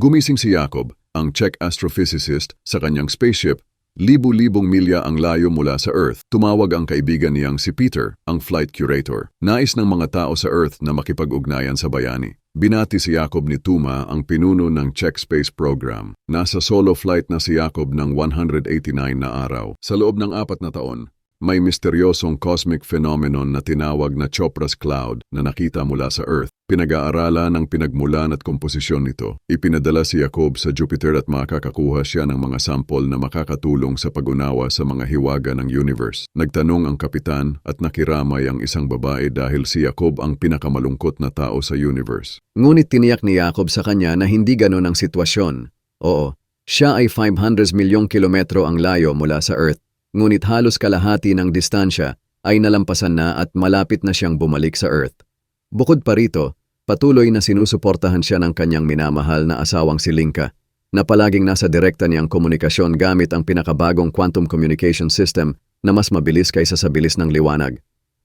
Gumising si Jacob, ang Czech astrophysicist, sa kanyang spaceship. Libu-libong milya ang layo mula sa Earth. Tumawag ang kaibigan niyang si Peter, ang flight curator. Nais ng mga tao sa Earth na makipag-ugnayan sa bayani. Binati si Jacob ni Tuma ang pinuno ng Czech Space Program. Nasa solo flight na si Jacob ng 189 na araw. Sa loob ng apat na taon, may misteryosong cosmic phenomenon na tinawag na Chopra's Cloud na nakita mula sa Earth. Pinag-aaralan ang pinagmulan at komposisyon nito. Ipinadala si Jacob sa Jupiter at makakakuha siya ng mga sample na makakatulong sa pag-unawa sa mga hiwaga ng universe. Nagtanong ang kapitan at nakiramay ang isang babae dahil si Jacob ang pinakamalungkot na tao sa universe. Ngunit tiniyak ni Jacob sa kanya na hindi ganon ang sitwasyon. Oo, siya ay 500 milyong kilometro ang layo mula sa Earth, ngunit halos kalahati ng distansya ay nalampasan na at malapit na siyang bumalik sa Earth. Bukod pa rito, patuloy na sinusuportahan siya ng kanyang minamahal na asawang si Linka, na palaging nasa direkta niyang komunikasyon gamit ang pinakabagong quantum communication system na mas mabilis kaysa sa bilis ng liwanag.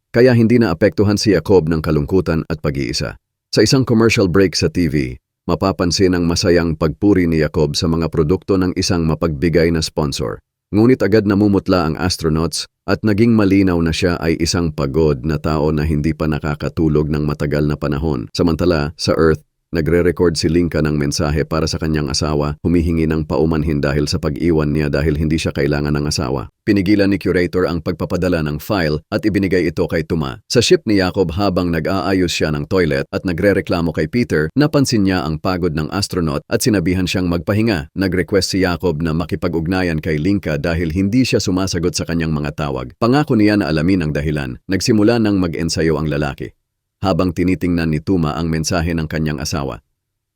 Kaya hindi na apektuhan si Jacob ng kalungkutan at pag-iisa. Sa isang commercial break sa TV, mapapansin ang masayang pagpuri ni Jacob sa mga produkto ng isang mapagbigay na sponsor. Ngunit agad namumutla ang astronauts at naging malinaw na siya ay isang pagod na tao na hindi pa nakakatulog ng matagal na panahon. Samantala, sa Earth, nagre-record si Linka ng mensahe para sa kanyang asawa, humihingi ng paumanhin dahil sa pag-iwan niya dahil hindi siya kailangan ng asawa. Pinigilan ni curator ang pagpapadala ng file at ibinigay ito kay Tuma. Sa ship ni Jacob habang nag-aayos siya ng toilet at nagre-reklamo kay Peter, napansin niya ang pagod ng astronaut at sinabihan siyang magpahinga. Nag-request si Jacob na makipag-ugnayan kay Linka dahil hindi siya sumasagot sa kanyang mga tawag. Pangako niya na alamin ang dahilan. Nagsimula ng mag-ensayo ang lalaki habang tinitingnan ni Tuma ang mensahe ng kanyang asawa.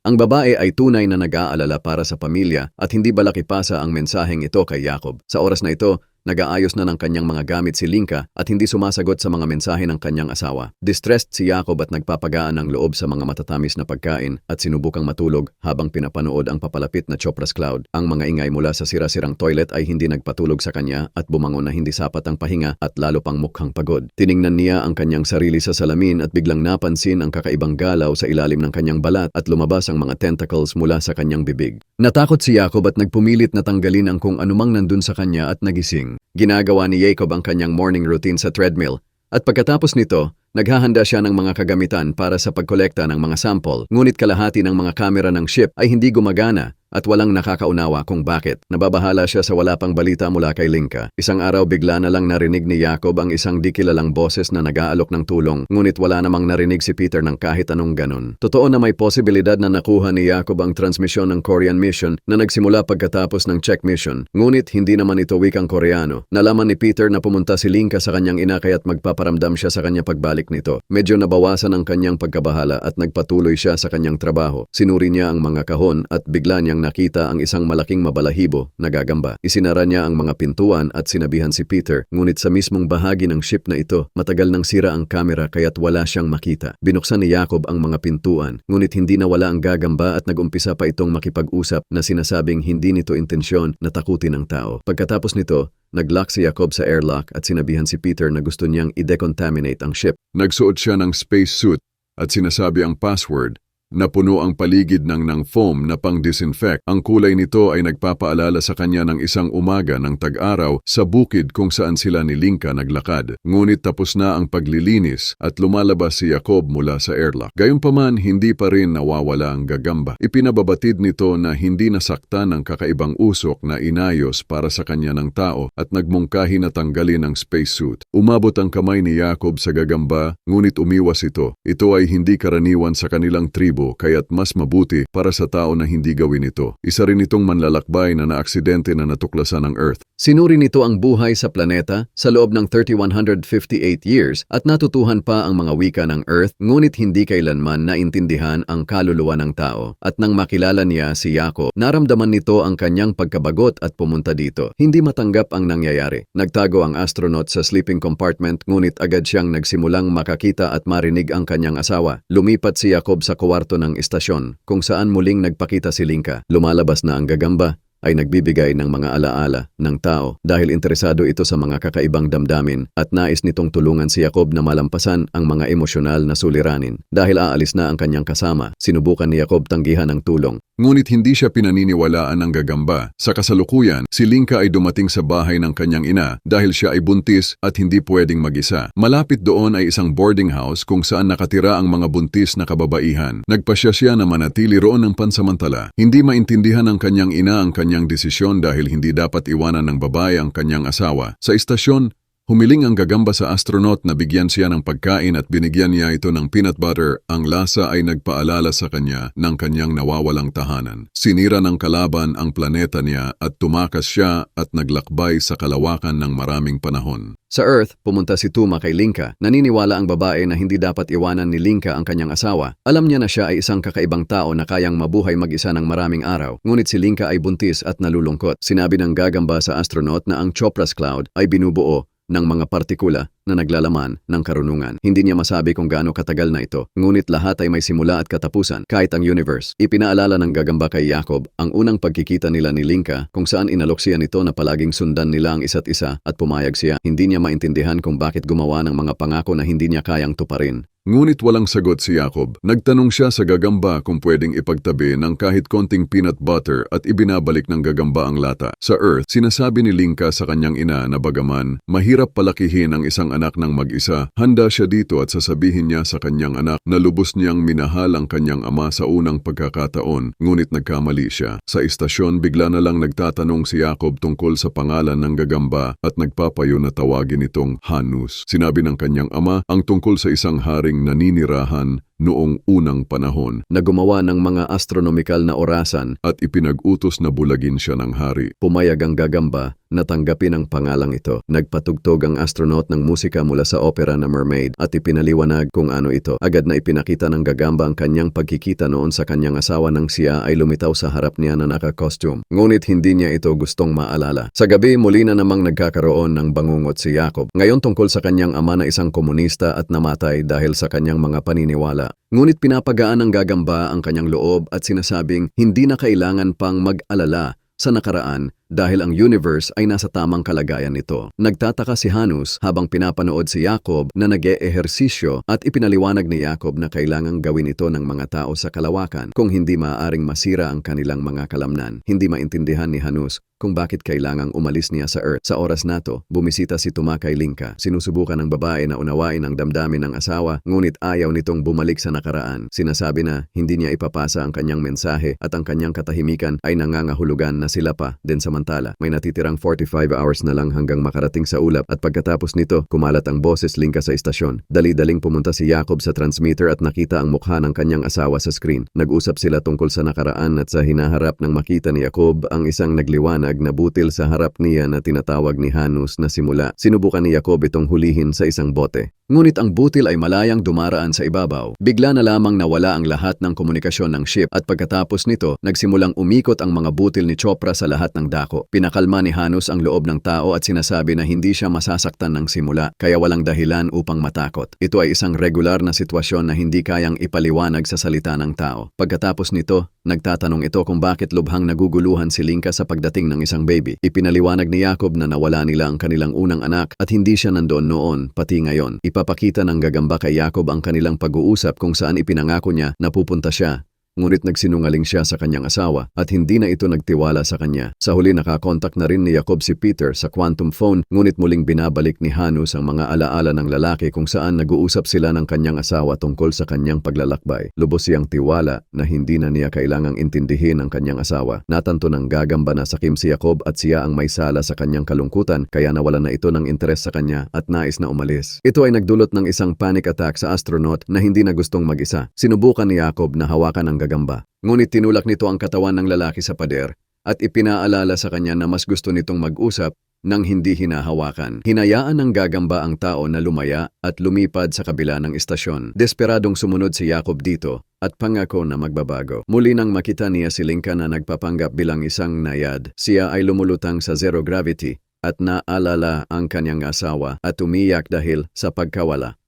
Ang babae ay tunay na nag-aalala para sa pamilya at hindi balakipasa ang mensaheng ito kay Jacob. Sa oras na ito, nag-aayos na ng kanyang mga gamit si Linka at hindi sumasagot sa mga mensahe ng kanyang asawa. Distressed si Jacob at nagpapagaan ng loob sa mga matatamis na pagkain at sinubukang matulog habang pinapanood ang papalapit na Chopra's Cloud. Ang mga ingay mula sa sira-sirang toilet ay hindi nagpatulog sa kanya at bumangon na hindi sapat ang pahinga at lalo pang mukhang pagod. Tiningnan niya ang kanyang sarili sa salamin at biglang napansin ang kakaibang galaw sa ilalim ng kanyang balat at lumabas ang mga tentacles mula sa kanyang bibig. Natakot si Jacob at nagpumilit na tanggalin ang kung anumang nandun sa kanya at nagising. Ginagawa ni Jacob ang kanyang morning routine sa treadmill at pagkatapos nito, naghahanda siya ng mga kagamitan para sa pagkolekta ng mga sample. Ngunit kalahati ng mga kamera ng ship ay hindi gumagana at walang nakakaunawa kung bakit. Nababahala siya sa wala pang balita mula kay Linka. Isang araw bigla na lang narinig ni Jacob ang isang di kilalang boses na nag-aalok ng tulong, ngunit wala namang narinig si Peter ng kahit anong ganon. Totoo na may posibilidad na nakuha ni Jacob ang transmisyon ng Korean mission na nagsimula pagkatapos ng Czech mission, ngunit hindi naman ito wikang Koreano. Nalaman ni Peter na pumunta si Linka sa kanyang ina kaya't magpaparamdam siya sa kanya pagbalik nito. Medyo nabawasan ang kanyang pagkabahala at nagpatuloy siya sa kanyang trabaho. Sinuri niya ang mga kahon at bigla niyang nakita ang isang malaking mabalahibo na gagamba. Isinara niya ang mga pintuan at sinabihan si Peter, ngunit sa mismong bahagi ng ship na ito, matagal nang sira ang kamera kaya't wala siyang makita. Binuksan ni Jacob ang mga pintuan, ngunit hindi nawala ang gagamba at nagumpisa pa itong makipag-usap na sinasabing hindi nito intensyon na takutin ang tao. Pagkatapos nito, Nag-lock si Jacob sa airlock at sinabihan si Peter na gusto niyang i-decontaminate ang ship. Nagsuot siya ng space suit at sinasabi ang password na puno ang paligid ng ng foam na pang-disinfect. Ang kulay nito ay nagpapaalala sa kanya ng isang umaga ng tag-araw sa bukid kung saan sila ni Linka naglakad. Ngunit tapos na ang paglilinis at lumalabas si Jacob mula sa airlock. Gayunpaman, hindi pa rin nawawala ang gagamba. Ipinababatid nito na hindi nasaktan ng kakaibang usok na inayos para sa kanya ng tao at nagmungkahi na tanggalin ang spacesuit. Umabot ang kamay ni Jacob sa gagamba, ngunit umiwas ito. Ito ay hindi karaniwan sa kanilang tribo kaya't mas mabuti para sa tao na hindi gawin ito. Isa rin itong manlalakbay na naaksidente na natuklasan ng Earth. Sinuri nito ang buhay sa planeta sa loob ng 3158 years at natutuhan pa ang mga wika ng Earth ngunit hindi kailanman naintindihan ang kaluluwa ng tao. At nang makilala niya si Jacob, naramdaman nito ang kanyang pagkabagot at pumunta dito. Hindi matanggap ang nangyayari. Nagtago ang astronaut sa sleeping compartment ngunit agad siyang nagsimulang makakita at marinig ang kanyang asawa. Lumipat si Jacob sa kwarto ng istasyon kung saan muling nagpakita si Linka. Lumalabas na ang gagamba ay nagbibigay ng mga alaala ng tao dahil interesado ito sa mga kakaibang damdamin at nais nitong tulungan si Jacob na malampasan ang mga emosyonal na suliranin. Dahil aalis na ang kanyang kasama, sinubukan ni Jacob tanggihan ng tulong. Ngunit hindi siya pinaniniwalaan ng gagamba. Sa kasalukuyan, si Linka ay dumating sa bahay ng kanyang ina dahil siya ay buntis at hindi pwedeng mag-isa. Malapit doon ay isang boarding house kung saan nakatira ang mga buntis na kababaihan. Nagpasya siya na manatili roon ng pansamantala. Hindi maintindihan ng kanyang ina ang kanyang desisyon dahil hindi dapat iwanan ng babae ang kanyang asawa. Sa istasyon, Humiling ang gagamba sa astronaut na bigyan siya ng pagkain at binigyan niya ito ng peanut butter. Ang lasa ay nagpaalala sa kanya ng kanyang nawawalang tahanan. Sinira ng kalaban ang planeta niya at tumakas siya at naglakbay sa kalawakan ng maraming panahon. Sa Earth, pumunta si Tuma kay Linka. Naniniwala ang babae na hindi dapat iwanan ni Linka ang kanyang asawa. Alam niya na siya ay isang kakaibang tao na kayang mabuhay mag-isa ng maraming araw. Ngunit si Linka ay buntis at nalulungkot. Sinabi ng gagamba sa astronaut na ang Chopra's Cloud ay binubuo ng mga partikula na naglalaman ng karunungan. Hindi niya masabi kung gaano katagal na ito, ngunit lahat ay may simula at katapusan, kahit ang universe. Ipinaalala ng gagamba kay Jacob ang unang pagkikita nila ni Linka kung saan inalok siya nito na palaging sundan nila ang isa't isa at pumayag siya. Hindi niya maintindihan kung bakit gumawa ng mga pangako na hindi niya kayang tuparin. Ngunit walang sagot si Jacob. Nagtanong siya sa gagamba kung pwedeng ipagtabi ng kahit konting peanut butter at ibinabalik ng gagamba ang lata. Sa Earth, sinasabi ni Linka sa kanyang ina na bagaman, mahirap palakihin ang isang anak ng mag-isa, handa siya dito at sasabihin niya sa kanyang anak na lubos niyang minahal ang kanyang ama sa unang pagkakataon, ngunit nagkamali siya. Sa istasyon, bigla na lang nagtatanong si Jacob tungkol sa pangalan ng gagamba at nagpapayo na tawagin itong Hanus. Sinabi ng kanyang ama ang tungkol sa isang haring naninirahan noong unang panahon Na gumawa ng mga astronomical na orasan, at ipinag-utos na bulagin siya ng hari. pumayag ang gagamba na tanggapin ang pangalang ito. Nagpatugtog ang astronaut ng musika mula sa opera na Mermaid at ipinaliwanag kung ano ito. Agad na ipinakita ng gagamba ang kanyang pagkikita noon sa kanyang asawa nang siya ay lumitaw sa harap niya na naka-costume. Ngunit hindi niya ito gustong maalala. Sa gabi, muli na namang nagkakaroon ng bangungot si Jacob. Ngayon tungkol sa kanyang ama na isang komunista at namatay dahil sa kanyang mga paniniwala. Ngunit pinapagaan ng gagamba ang kanyang loob at sinasabing hindi na kailangan pang mag-alala sa nakaraan dahil ang universe ay nasa tamang kalagayan nito. Nagtataka si Hanus habang pinapanood si Jacob na nag ehersisyo at ipinaliwanag ni Jacob na kailangang gawin ito ng mga tao sa kalawakan kung hindi maaaring masira ang kanilang mga kalamnan. Hindi maintindihan ni Hanus kung bakit kailangang umalis niya sa Earth. Sa oras na to, bumisita si Tumakay Linka. Sinusubukan ng babae na unawain ang damdamin ng asawa, ngunit ayaw nitong bumalik sa nakaraan. Sinasabi na hindi niya ipapasa ang kanyang mensahe at ang kanyang katahimikan ay nangangahulugan na sila pa din samantala. May natitirang 45 hours na lang hanggang makarating sa ulap at pagkatapos nito, kumalat ang boses Linka sa istasyon. Dali-daling pumunta si Jacob sa transmitter at nakita ang mukha ng kanyang asawa sa screen. Nag-usap sila tungkol sa nakaraan at sa hinaharap ng makita ni Jacob ang isang nagliwanag na butil sa harap niya na tinatawag ni Hanus na simula. Sinubukan ni Jacob itong hulihin sa isang bote. Ngunit ang butil ay malayang dumaraan sa ibabaw. Bigla na lamang nawala ang lahat ng komunikasyon ng ship at pagkatapos nito, nagsimulang umikot ang mga butil ni Chopra sa lahat ng dako. Pinakalma ni Hanus ang loob ng tao at sinasabi na hindi siya masasaktan ng simula, kaya walang dahilan upang matakot. Ito ay isang regular na sitwasyon na hindi kayang ipaliwanag sa salita ng tao. Pagkatapos nito, nagtatanong ito kung bakit lubhang naguguluhan si Linka sa pagdating ng isang baby. Ipinaliwanag ni Jacob na nawala nila ang kanilang unang anak at hindi siya nandoon noon, pati ngayon. Ipapakita ng gagamba kay Jacob ang kanilang pag-uusap kung saan ipinangako niya na pupunta siya Ngunit nagsinungaling siya sa kanyang asawa at hindi na ito nagtiwala sa kanya. Sa huli nakakontak na rin ni Jacob si Peter sa quantum phone ngunit muling binabalik ni Hanus ang mga alaala ng lalaki kung saan nag-uusap sila ng kanyang asawa tungkol sa kanyang paglalakbay. Lubos siyang tiwala na hindi na niya kailangang intindihin ang kanyang asawa. Natanto ng gagamba na sakim si Jacob at siya ang may sala sa kanyang kalungkutan kaya nawala na ito ng interes sa kanya at nais na umalis. Ito ay nagdulot ng isang panic attack sa astronaut na hindi na gustong mag-isa. Sinubukan ni Jacob na hawakan ang gagamba. Ngunit tinulak nito ang katawan ng lalaki sa pader at ipinaalala sa kanya na mas gusto nitong mag-usap nang hindi hinahawakan. Hinayaan ng gagamba ang tao na lumaya at lumipad sa kabila ng istasyon. Desperadong sumunod si Jacob dito at pangako na magbabago. Muli nang makita niya si Linka na nagpapanggap bilang isang nayad, siya ay lumulutang sa zero gravity at naalala ang kanyang asawa at umiyak dahil sa pagkawala.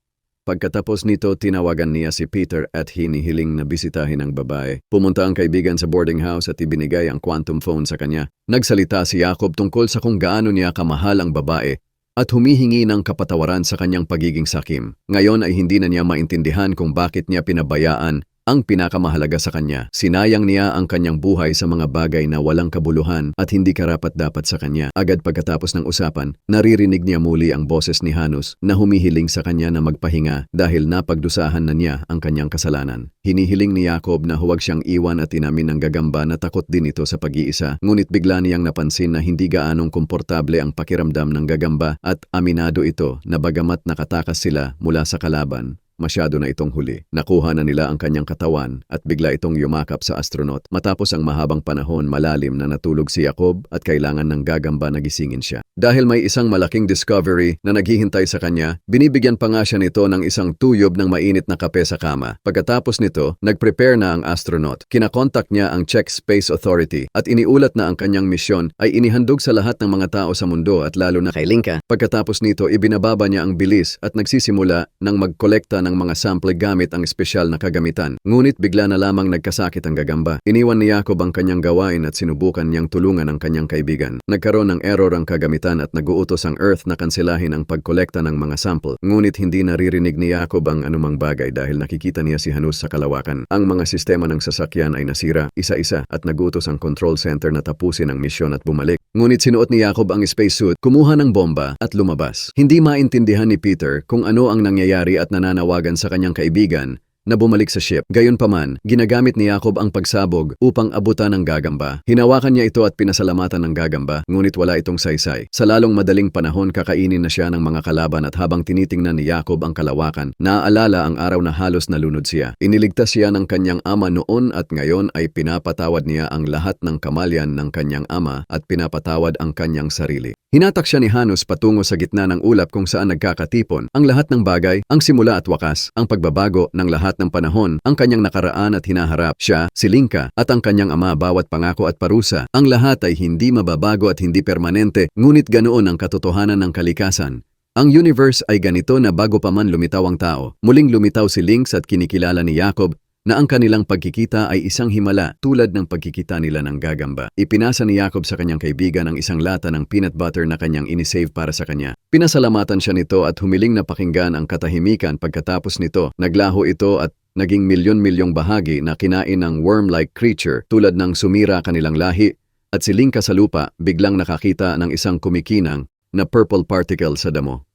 Pagkatapos nito, tinawagan niya si Peter at hinihiling na bisitahin ang babae. Pumunta ang kaibigan sa boarding house at ibinigay ang quantum phone sa kanya. Nagsalita si Jacob tungkol sa kung gaano niya kamahal ang babae at humihingi ng kapatawaran sa kanyang pagiging sakim. Ngayon ay hindi na niya maintindihan kung bakit niya pinabayaan ang pinakamahalaga sa kanya. Sinayang niya ang kanyang buhay sa mga bagay na walang kabuluhan at hindi karapat dapat sa kanya. Agad pagkatapos ng usapan, naririnig niya muli ang boses ni Hanus na humihiling sa kanya na magpahinga dahil napagdusahan na niya ang kanyang kasalanan. Hinihiling ni Jacob na huwag siyang iwan at inamin ng gagamba na takot din ito sa pag-iisa. Ngunit bigla niyang napansin na hindi gaanong komportable ang pakiramdam ng gagamba at aminado ito na bagamat nakatakas sila mula sa kalaban, Masyado na itong huli. Nakuha na nila ang kanyang katawan at bigla itong yumakap sa astronaut. Matapos ang mahabang panahon, malalim na natulog si Jacob at kailangan ng gagamba na gisingin siya. Dahil may isang malaking discovery na naghihintay sa kanya, binibigyan pa nga siya nito ng isang tuyob ng mainit na kape sa kama. Pagkatapos nito, nag-prepare na ang astronaut. Kinakontak niya ang Czech Space Authority at iniulat na ang kanyang misyon ay inihandog sa lahat ng mga tao sa mundo at lalo na kay Linka. Pagkatapos nito, ibinababa niya ang bilis at nagsisimula ng magkolekta ng mga sample gamit ang espesyal na kagamitan. Ngunit bigla na lamang nagkasakit ang gagamba. Iniwan ni Jacob ang kanyang gawain at sinubukan niyang tulungan ang kanyang kaibigan. Nagkaroon ng error ang kagamitan at naguutos ang Earth na kanselahin ang pagkolekta ng mga sample. Ngunit hindi naririnig ni Jacob ang anumang bagay dahil nakikita niya si Hanus sa kalawakan. Ang mga sistema ng sasakyan ay nasira, isa-isa at nagutos ang control center na tapusin ang misyon at bumalik. Ngunit sinuot ni Jacob ang spacesuit, kumuha ng bomba at lumabas. Hindi maintindihan ni Peter kung ano ang nangyayari at nananawagan sa kanyang kaibigan na bumalik sa ship. Gayunpaman, ginagamit ni Jacob ang pagsabog upang abutan ng gagamba. Hinawakan niya ito at pinasalamatan ng gagamba, ngunit wala itong saysay. Sa lalong madaling panahon, kakainin na siya ng mga kalaban at habang tinitingnan ni Jacob ang kalawakan, naaalala ang araw na halos nalunod siya. Iniligtas siya ng kanyang ama noon at ngayon ay pinapatawad niya ang lahat ng kamalyan ng kanyang ama at pinapatawad ang kanyang sarili. Hinatak siya ni Hanus patungo sa gitna ng ulap kung saan nagkakatipon ang lahat ng bagay, ang simula at wakas, ang pagbabago ng lahat ng panahon, ang kanyang nakaraan at hinaharap, siya, si Linka, at ang kanyang ama bawat pangako at parusa. Ang lahat ay hindi mababago at hindi permanente, ngunit ganoon ang katotohanan ng kalikasan. Ang universe ay ganito na bago pa man lumitaw ang tao. Muling lumitaw si Lynx at kinikilala ni Jacob na ang kanilang pagkikita ay isang himala tulad ng pagkikita nila ng gagamba. Ipinasa ni Jacob sa kanyang kaibigan ang isang lata ng peanut butter na kanyang inisave para sa kanya. Pinasalamatan siya nito at humiling na pakinggan ang katahimikan pagkatapos nito. Naglaho ito at naging milyon-milyong bahagi na kinain ng worm-like creature tulad ng sumira kanilang lahi at si Linka sa lupa biglang nakakita ng isang kumikinang na purple particle sa damo.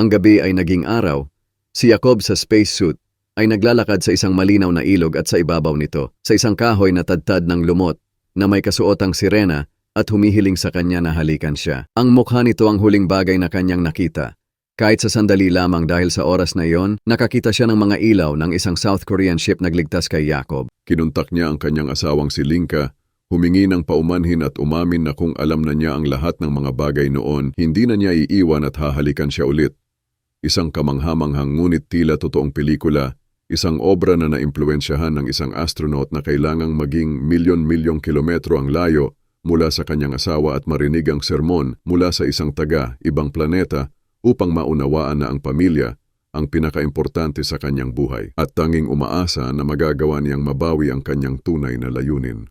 Ang gabi ay naging araw. Si Jacob sa spacesuit ay naglalakad sa isang malinaw na ilog at sa ibabaw nito, sa isang kahoy na tadtad ng lumot na may kasuotang sirena at humihiling sa kanya na halikan siya. Ang mukha nito ang huling bagay na kanyang nakita. Kahit sa sandali lamang dahil sa oras na iyon, nakakita siya ng mga ilaw ng isang South Korean ship nagligtas kay Jacob. Kinuntak niya ang kanyang asawang si Linka, humingi ng paumanhin at umamin na kung alam na niya ang lahat ng mga bagay noon, hindi na niya iiwan at hahalikan siya ulit. Isang kamanghamanghang ngunit tila totoong pelikula Isang obra na naimpluensyahan ng isang astronaut na kailangang maging milyon-milyong kilometro ang layo mula sa kanyang asawa at marinig ang sermon mula sa isang taga, ibang planeta upang maunawaan na ang pamilya ang pinakaimportante sa kanyang buhay at tanging umaasa na magagawa niyang mabawi ang kanyang tunay na layunin.